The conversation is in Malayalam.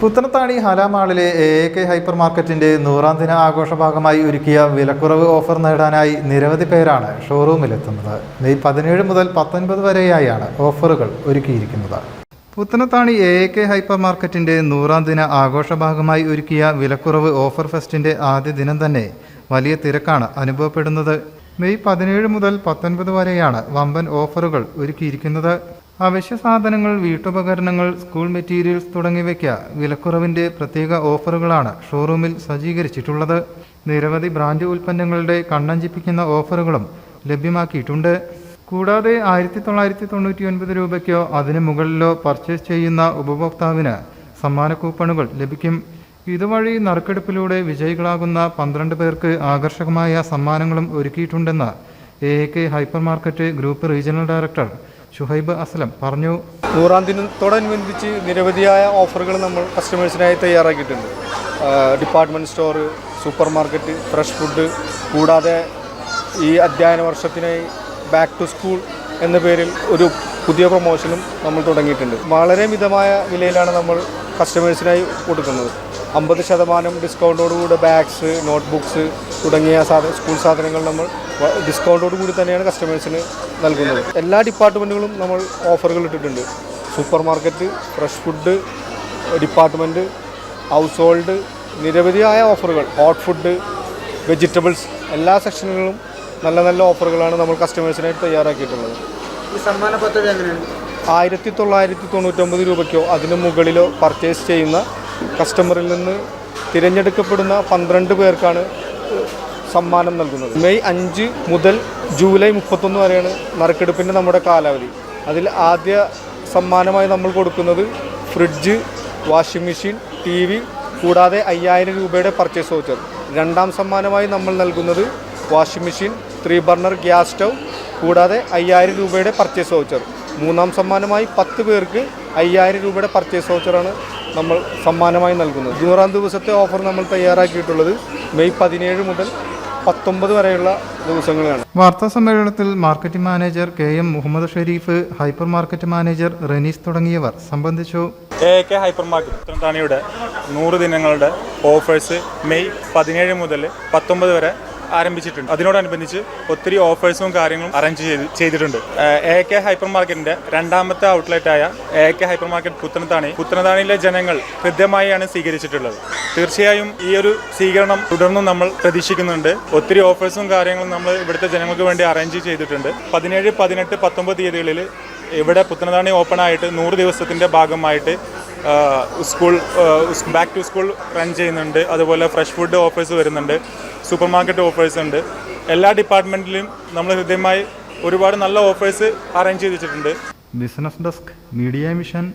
പുത്തനത്താണി ഹലാമാളിലെ എ എ കെ ഹൈപ്പർ മാർക്കറ്റിന്റെ നൂറാം ദിന ആഘോഷ ഭാഗമായി ഒരുക്കിയ വിലക്കുറവ് ഓഫർ നേടാനായി നിരവധി പേരാണ് ഷോറൂമിലെത്തുന്നത്. മെയ് പതിനേഴ് മുതൽ പത്തൊൻപത് വരെയായാണ് ഓഫറുകൾ ഒരുക്കിയിരിക്കുന്നത്. Puthanathani A A K hyper മാർക്കറ്റിന്റെ നൂറാം ദിന ആഘോഷ ഭാഗമായി ഒരുക്കിയ വിലക്കുറവ് ഓഫർ ഫെസ്റ്റിന്റെ ആദ്യ ദിനം തന്നെ വലിയ തിരക്കാണ് അനുഭവപ്പെടുന്നത്. മെയ് പതിനേഴ് മുതൽ പത്തൊൻപത് വരെയാണ് വമ്പൻ ഓഫറുകൾ ഒരുക്കിയിരിക്കുന്നത്. അവശ്യ സാധനങ്ങൾ വീട്ടുപകരണങ്ങൾ സ്കൂൾ മെറ്റീരിയൽസ് തുടങ്ങിയവയ്ക്ക് വിലക്കുറവിന്റെ പ്രത്യേക ഓഫറുകളാണ് ഷോറൂമിൽ സജ്ജീകരിച്ചിട്ടുള്ളത്. നിരവധി ബ്രാൻഡ് ഉൽപ്പന്നങ്ങളുടെ കണ്ണഞ്ചിപ്പിക്കുന്ന ഓഫറുകളും ലഭ്യമാക്കിയിട്ടുണ്ട്. കൂടാതെ ആയിരത്തി തൊള്ളായിരത്തി തൊണ്ണൂറ്റി ഒൻപത് രൂപയ്ക്കോ അതിന് മുകളിലോ പർച്ചേസ് ചെയ്യുന്ന ഉപഭോക്താവിന് സമ്മാന കൂപ്പണുകൾ ലഭിക്കും. ഇതുവഴി നറുക്കെടുപ്പിലൂടെ വിജയികളാകുന്ന പന്ത്രണ്ട് പേർക്ക് ആകർഷകമായ സമ്മാനങ്ങളും ഒരുക്കിയിട്ടുണ്ടെന്ന് A A K hyper market group regional director Shuhaib Aslam പറഞ്ഞു. നൂറാം ദിനത്തോടനുബന്ധിച്ച് നിരവധിയായ ഓഫറുകൾ നമ്മൾ കസ്റ്റമേഴ്സിനായി തയ്യാറാക്കിയിട്ടുണ്ട്. Department store super market fresh food കൂടാതെ ഈ അധ്യയന വർഷത്തിനായി ബാക്ക് ടു സ്കൂൾ എന്ന പേരിൽ ഒരു പുതിയ പ്രൊമോഷനും നമ്മൾ തുടങ്ങിയിട്ടുണ്ട്. വളരെ മിതമായ വിലയിലാണ് നമ്മൾ കസ്റ്റമേഴ്സിനായി കൊടുക്കുന്നത്. അമ്പത് ശതമാനം ഡിസ്കൗണ്ടോടുകൂടി ബാഗ്സ് നോട്ട്ബുക്സ് തുടങ്ങിയ സാധന സ്കൂൾ സാധനങ്ങൾ നമ്മൾ ഡിസ്കൗണ്ടോട് കൂടി തന്നെയാണ് കസ്റ്റമേഴ്സിന് നൽകുന്നത്. എല്ലാ ഡിപ്പാർട്ട്മെന്റുകളും നമ്മൾ ഓഫറുകൾ ഇട്ടിട്ടുണ്ട്. Super market fresh food department household നിരവധിയായ ഓഫറുകൾ. ഹോട്ട് ഫുഡ് വെജിറ്റബിൾസ് എല്ലാ സെക്ഷനുകളും നല്ല നല്ല ഓഫറുകളാണ് നമ്മൾ കസ്റ്റമേഴ്സിനായിട്ട് തയ്യാറാക്കിയിട്ടുള്ളത്. ഈ സമ്മാന പദ്ധതി എങ്ങനെയാണ്? ആയിരത്തി തൊള്ളായിരത്തി തൊണ്ണൂറ്റൊമ്പത് രൂപയ്ക്കോ അതിന് മുകളിലോ പർച്ചേസ് ചെയ്യുന്ന കസ്റ്റമറിൽ നിന്ന് തിരഞ്ഞെടുക്കപ്പെടുന്ന പന്ത്രണ്ട് പേർക്കാണ് സമ്മാനം നൽകുന്നത്. മെയ് അഞ്ച് മുതൽ ജൂലൈ മുപ്പത്തൊന്ന് വരെയാണ് നറുക്കെടുപ്പിന്റെ നമ്മുടെ കാലാവധി. അതിൽ ആദ്യ സമ്മാനമായി നമ്മൾ കൊടുക്കുന്നത് fridge washing machine T V കൂടാതെ അയ്യായിരം രൂപയുടെ പർച്ചേസ് വൗച്ചർ. രണ്ടാം സമ്മാനമായി നമ്മൾ നൽകുന്നത് washing machine three burner gas stove കൂടാതെ അയ്യായിരം രൂപയുടെ പർച്ചേസ് വൗച്ചർ. മൂന്നാം സമ്മാനമായി പത്ത് പേർക്ക് അയ്യായിരം രൂപയുടെ പർച്ചേസ് വൗച്ചറാണ് നമ്മൾ സമ്മാനമായി നൽകുന്നത്. നൂറാം ദിവസത്തെ ഓഫർ നമ്മൾ തയ്യാറാക്കിയിട്ടുള്ളത് മെയ് പതിനേഴ് മുതൽ പത്തൊമ്പത് വരെയുള്ള ദിവസങ്ങളാണ്. വാർത്താ സമ്മേളനത്തിൽ market manager K M Muhammad Sherif hyper market manager Ranees തുടങ്ങിയവർ സംബന്ധിച്ചു. എ കെ ഹൈപ്പർ മാർക്കറ്റ് പത്തനംതിട്ടയുടെ നൂറ് ദിനങ്ങളുടെ ഓഫേഴ്സ് മെയ് പതിനേഴ് മുതൽ പത്തൊമ്പത് വരെ ആരംഭിച്ചിട്ടുണ്ട്. അതിനോടനുബന്ധിച്ച് ഒത്തിരി ഓഫേഴ്സും കാര്യങ്ങളും അറേഞ്ച് ചെയ്ത് ചെയ്തിട്ടുണ്ട്. എ കെ ഹൈപ്പർ മാർക്കറ്റിന്റെ രണ്ടാമത്തെ ഔട്ട്ലെറ്റ് ആയ A K hyper market Puthanathani. പുത്തനത്താണിയിലെ ജനങ്ങൾ ഹൃദ്യമായാണ് സ്വീകരിച്ചിട്ടുള്ളത്. തീർച്ചയായും ഈ ഒരു സ്വീകരണം തുടർന്നും നമ്മൾ പ്രതീക്ഷിക്കുന്നുണ്ട്. ഒത്തിരി ഓഫേഴ്സും കാര്യങ്ങളും നമ്മൾ ഇവിടുത്തെ ജനങ്ങൾക്ക് വേണ്ടി അറേഞ്ച് ചെയ്തിട്ടുണ്ട്. പതിനേഴ് പതിനെട്ട് പത്തൊമ്പത് തീയതികളിൽ ഇവിടെ പുത്തനതാണി ഓപ്പൺ ആയിട്ട് നൂറ് ദിവസത്തിന്റെ ഭാഗമായിട്ട് school back to school run ചെയ്യുന്നുണ്ട്. അതുപോലെ ഫ്രഷ് ഫുഡ് ഓഫേഴ്സ് വരുന്നുണ്ട്. സൂപ്പർ മാർക്കറ്റ് ഓഫേഴ്സ് ഉണ്ട്. എല്ലാ ഡിപ്പാർട്ട്മെന്റിലും നമ്മൾ ഹൃദ്യമായി ഒരുപാട് നല്ല ഓഫേഴ്സ് അറേഞ്ച് ചെയ്തിട്ടുണ്ട്. Business desk media mission